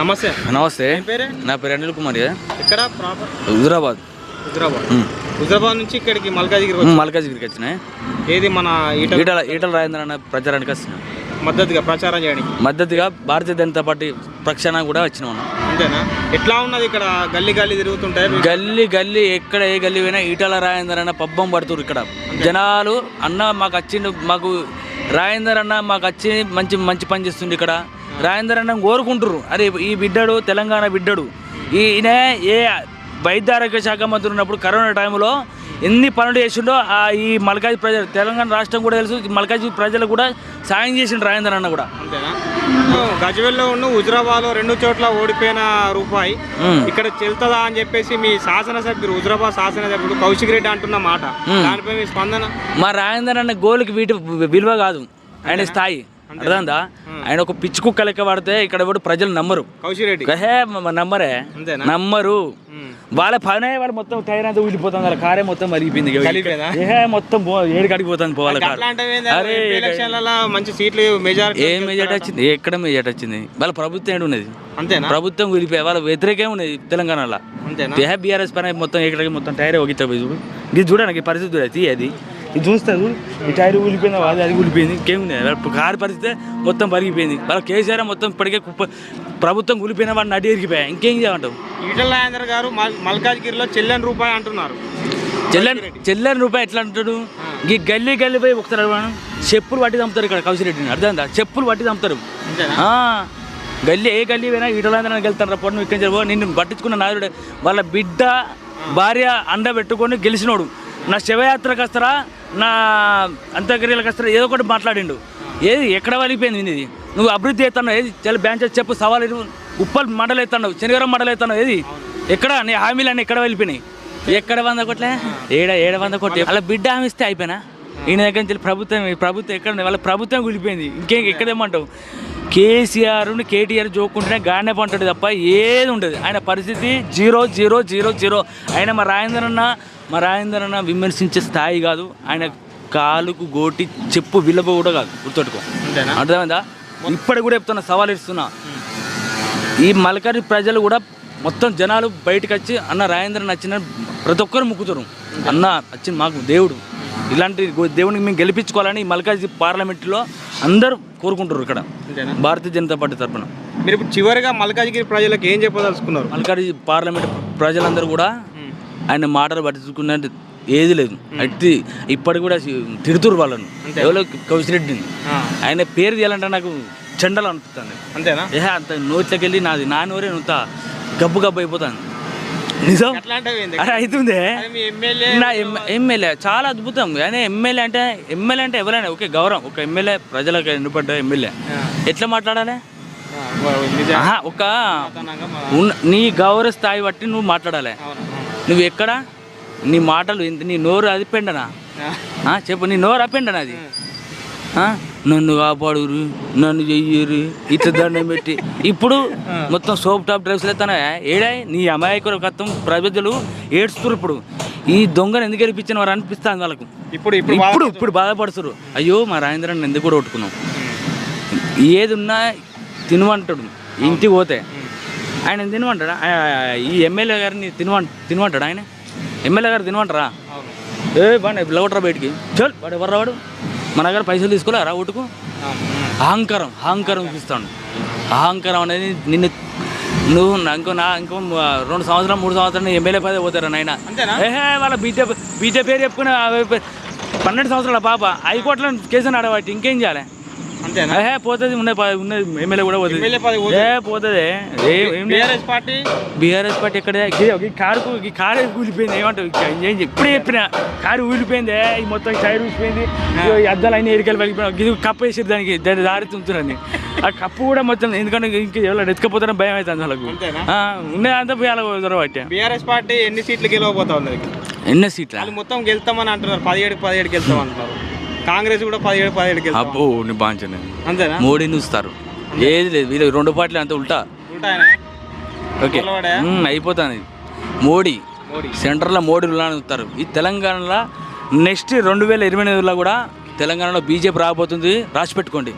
నమస్తే. నమస్తే. నా పేరు అనిల్ కుమార్ ఎక్కడ ప్రాపర్? హుజరాబాద్. హుజరాబాద్. హుజరాబాద్ నుంచి ఇక్కడికి మల్కాజిగిరి మల్కాజ్గిరికి వచ్చిన. ఏది మన ఈట ఈటల ఈటల రాజేంద్ర అన్న ప్రచారానికి వచ్చిన. మద్దతుగా ప్రచారం చేయడానికి. మద్దతుగా భారతీయ జనతా పార్టీ ప్రక్షాళన కూడా వచ్చినాం. అంతేనా? ఎట్లా ఉన్నది ఇక్కడ? గల్లీ గల్లీ తిరుగుతుంటాయి? గల్లీ గల్లీ ఎక్కడ ఏ గల్లీ పోయినా ఈటల రాజేంద్ర అన్న పబ్బం పడుతురు ఇక్కడ. జనాలు అన్న మాకు వచ్చిండు మాకు రాజేందర్ అన్న మాకు వచ్చి మంచి మంచి పని చేస్తుంది ఇక్కడ. రాజేందర్ అన్న కోరుకుంటుర్రు. అరే ఈ బిడ్డడు తెలంగాణ బిడ్డడు. ఈయన ఏ వైద్య ఆరోగ్య శాఖ మంత్రి ఉన్నప్పుడు కరోనా టైంలో ఎన్ని పనులు చేసిండో ఆ ఈ మల్కాజ్ ప్రజలు తెలంగాణ రాష్ట్రం కూడా తెలుసు మల్కాజ్ ప్రజలు కూడా సాయం చేసిండు రాజేందర్ అన్న కూడా. అంతేనా? గజవెల్లో ఉన్న హుజరాబాద్ రెండు చోట్ల ఓడిపోయిన రూపాయి. ఇక్కడ చెల్తదా అని చెప్పేసి మీ శాసనసభ్యులు హుజరాబాద్ శాసనసభ్యుడు కౌశిక్ రెడ్డి అంటున్న మాట. దానిపై మీ స్పందన? మా రాజేందర్ అన్న గోల్కి వీటి విలువ కాదు. ఆయన స్థాయి. అర్థందా ఆయన ఒక పిచ్చి కుక్క లెక్క పడితే ఇక్కడ కూడా ప్రజలు నమ్మరు. హే నమ్మరే. నమ్మరు. మ్మ్. వాళ్ళ పనే వాళ్ళు మొత్తం టైర్ అంతా ఊడిపోతుంది వాళ్ళ కారే మొత్తం మరిగిపోయింది? ఏ మొత్తం ఏడు కడిగి పోతుంది పోవాలి కారు. అట్లాంటివి అరే ఎలక్షన్లలో మంచి సీట్లు మెజారిటీ ఏ మెజార్టీ వచ్చింది? ఎక్కడ మెజార్టీ వచ్చింది? వాళ్ళ ప్రభుత్వం ఏంటి ఉన్నది. అంతేనా? ప్రభుత్వం కూలిపోయి వాళ్ళ వ్యతిరేకం ఉన్నది తెలంగాణలో. అంతేనా? బీఆర్ఎస్ పని మొత్తం ఎక్కడికి మొత్తం టైర్ ఒగిత చూడు. ఇది చూడడానికి ఈ పరిస్థితి అది. ఇది చూస్తారు ఈ టైర్ ఊలిపోయింది? అది అది ఊలిపోయింది. ఇంకేముంది కారు పరిస్థితి మొత్తం పరిగిపోయింది. వాళ్ళ కేసీఆర్ మొత్తం ఇప్పటికే ప్రభుత్వం కూలిపోయిన వాడిని నడి ఎరిగిపోయా ఇంకేం చేయమంటావు ఈటల రాజేందర్ గారు మల్- మల్కాజ్గిరిలో చెల్లని రూపాయి అంటున్నారు. చెల్లెని చెల్లెని రూపాయి ఎట్లా అంటాడు? ఈ గల్లీ గల్లీ పోయి ఒకసారి. చెప్పులు పట్టి చంపుతారు ఇక్కడ కౌశిరెడ్డిని. అర్థమైందా? చెప్పులు పట్టి చంపుతారు గల్లీ ఏ గల్లీ పోయినా ఈటలందరూ వెళ్తారు రా పొన్ను ఇక్కడ నిన్ను పట్టించుకున్న నాయుడు వాళ్ళ బిడ్డ భార్య అండ పెట్టుకొని గెలిచినోడు. నా శివయాత్రకు వస్తారా? నా అంత్యక్రియలకు వస్తారా? ఏదో ఒకటి మాట్లాడిండు. ఏది? ఎక్కడ వలిగిపోయింది ఇది నువ్వు అభివృద్ధి అవుతున్నావు ఏది? చాలా బ్యాంచెస్ చెప్పు సవాలు ఉప్పల్ మండలు అవుతున్నావు శనివారం మండలి అవుతున్నావు ఏది? ఎక్కడ? నీ హామీలు అన్నీ ఎక్కడ వెళ్ళిపోయినాయి ఎక్కడ వంద కోట్లే? ఏడ ఏడ వంద కోట్లు? అలా బిడ్డ హామీ ఇస్తే అయిపోయినా? ఈయన దగ్గర నుంచి ప్రభుత్వం ప్రభుత్వం ఎక్కడ వాళ్ళ ప్రభుత్వం కూలిపోయింది. ఇంకేం ఎక్కడేమంటావు కేసీఆర్ కేటీఆర్ జోకుంటేనే గానే పంటాడు తప్ప ఏది ఉండదు. ఆయన పరిస్థితి జీరో జీరో జీరో జీరో. ఆయన మా రాజేందర్ అన్న మా రాజేందర్ అన్న విమర్శించే స్థాయి కాదు. ఆయన కాలుకు గోటి చెప్పు విలువ కూడా కాదు. గుర్తుపెట్టుకో. అర్థమైందా? ఇప్పటికి కూడా చెప్తున్నా సవాల్ ఇస్తున్నా. ఈ మలకరి ప్రజలు కూడా మొత్తం జనాలు బయటకు వచ్చి అన్న రాజేంద్ర నచ్చిన ప్రతి ఒక్కరు ముక్కుతారు. అన్న వచ్చింది మాకు దేవుడు. ఇలాంటి దేవునికి మేము గెలిపించుకోవాలని ఈ మల్కాజ్ పార్లమెంట్లో అందరూ కోరుకుంటారు ఇక్కడ. భారతీయ జనతా పార్టీ తరఫున మీరు ఇప్పుడు చివరిగా మల్కాజ్గిరి ప్రజలకు ఏం చెప్పదలుచుకున్నారు? మల్కాజ్ పార్లమెంట్ ప్రజలందరూ కూడా ఆయన మాటలు పట్టించుకున్నట్టు ఏది లేదు. అట్టి ఇప్పటికి కూడా తిడుతురు వాళ్ళను. ఎవరో కౌశిరెడ్డిని ఆయన పేరు తీయాలంటే నాకు చెండలు అనిపిస్తుంది. అంతేనా? ఏ అంత నోట్లోకి వెళ్ళి నాది నా నోరే నూత గబ్బు గబ్బు అయిపోతాను నిజం? అవుతుందే నా ఎమ్- ఎమ్మెల్యే చాలా అద్భుతం. కానీ ఎమ్మెల్యే అంటే ఎమ్మెల్యే అంటే ఎవరైనా ఓకే గౌరవం. ఒక ఎమ్మెల్యే ప్రజలకు ఎన్నుపడ్డ ఎమ్మెల్యే. ఎట్లా మాట్లాడాలి? ఒక నీ గౌరవ స్థాయి బట్టి నువ్వు మాట్లాడాలి. నువ్వు ఎక్కడ? నీ మాటలు నీ నోరు అది పెండనా చెప్పు నీ నోరు అపెండనా అది? నన్ను కాపాడురు నన్ను చెయ్యరు ఇట్లా దండం పెట్టి. ఇప్పుడు మొత్తం సోప్ టాప్ డ్రైవ్స్ ఎత్తానే ఏడాయి నీ అమాయకుల కత్తం ప్రజలు ఏడుస్తున్నారు ఇప్పుడు. ఈ దొంగను ఎందుకు గెలిపించిన వారు అనిపిస్తుంది వాళ్ళకు. ఇప్పుడు ఇప్పుడు ఇప్పుడు బాధపడుతున్నారు అయ్యో మా రాజేంద్రని ఎందుకు కూడా కొట్టుకున్నాం? ఏది ఉన్నా తినమంటాడు. ఇంటికి పోతే. ఆయన తినమంటాడా? ఈ ఎమ్మెల్యే గారిని తినమంట తినమంటాడు ఆయన? ఎమ్మెల్యే గారు తినమంటారా. ఏ బాగా పిల్లగొట్టరా బయటికి? చల్ వాడు ఎవర్రా వాడు? మన దగ్గర పైసలు తీసుకోలేరా ఓటుకు. అహంకారం అహంకారం చూపిస్తాడు. అహంకారం అనేది నిన్ను నువ్వు నా- ఇంకో నా ఇంకో రెండు సంవత్సరం మూడు సంవత్సరాలు ఎమ్మెల్యే పదే పోతారు నాయన. ఏహే వాళ్ళ బీటే బీటే పేరు చెప్పుకుని పన్నెండు సంవత్సరాల పాప. హైకోర్టులో కేసు ఆడబట్టి ఇంకేం చేయాలి? అంతేనా? పోతుంది ఉన్న ఉన్నది ఎమ్మెల్యే కూడా పోతుంది. పోతుంది. BRS party? బీఆర్ఎస్ పార్టీ ఎక్కడ ఈ కారుకు ఈ కారు ఊలిపోయింది. ఏమంటావు? ఏం ఇప్పుడు చెప్పిన. కారు ఊలిపోయింది. ఈ మొత్తం టైర్ ఊలిపోయింది. ఇగో ఈ అద్దాలు అన్ని ఎడికలు పగిలిపోయినాయి. ఇది కప్పు వేసారు దానికి. దాని దారి తుంచుతుంది ఆ కప్పు కూడా మొత్తం ఎందుకంటే ఇంక ఎవరు ఎత్తుకపోతారని భయం అవుతుంది వాళ్ళకు. ఆ, ఉన్నది అంతా పోయి అలా బీఆర్ఎస్ పార్టీ ఎన్ని సీట్లు గెలవబోతా ఉన్నది? ఎన్నో సీట్ల? మొత్తం గెలుస్తామని అంటున్నారు. పదిహేడు పదిహేడు అంటున్నారు కాంగ్రెస్ కూడా పదిహేడు పదిహేడు అబ్బో నీ బాంచనే. అంతేనా? మోడీని చూస్తారు. ఏది లేదు వీళ్ళు రెండు పార్టీలు అంతా ఉల్టా. ఓకే? అయిపోతుంది. మోడీ. సెంటర్లో మోడీ ఉల్లాని చూస్తారు. ఈ తెలంగాణలో నెక్స్ట్ రెండు వేల ఇరవై ఎనిమిదిలో కూడా తెలంగాణలో బీజేపీ రాబోతుంది. రాసి పెట్టుకోండి.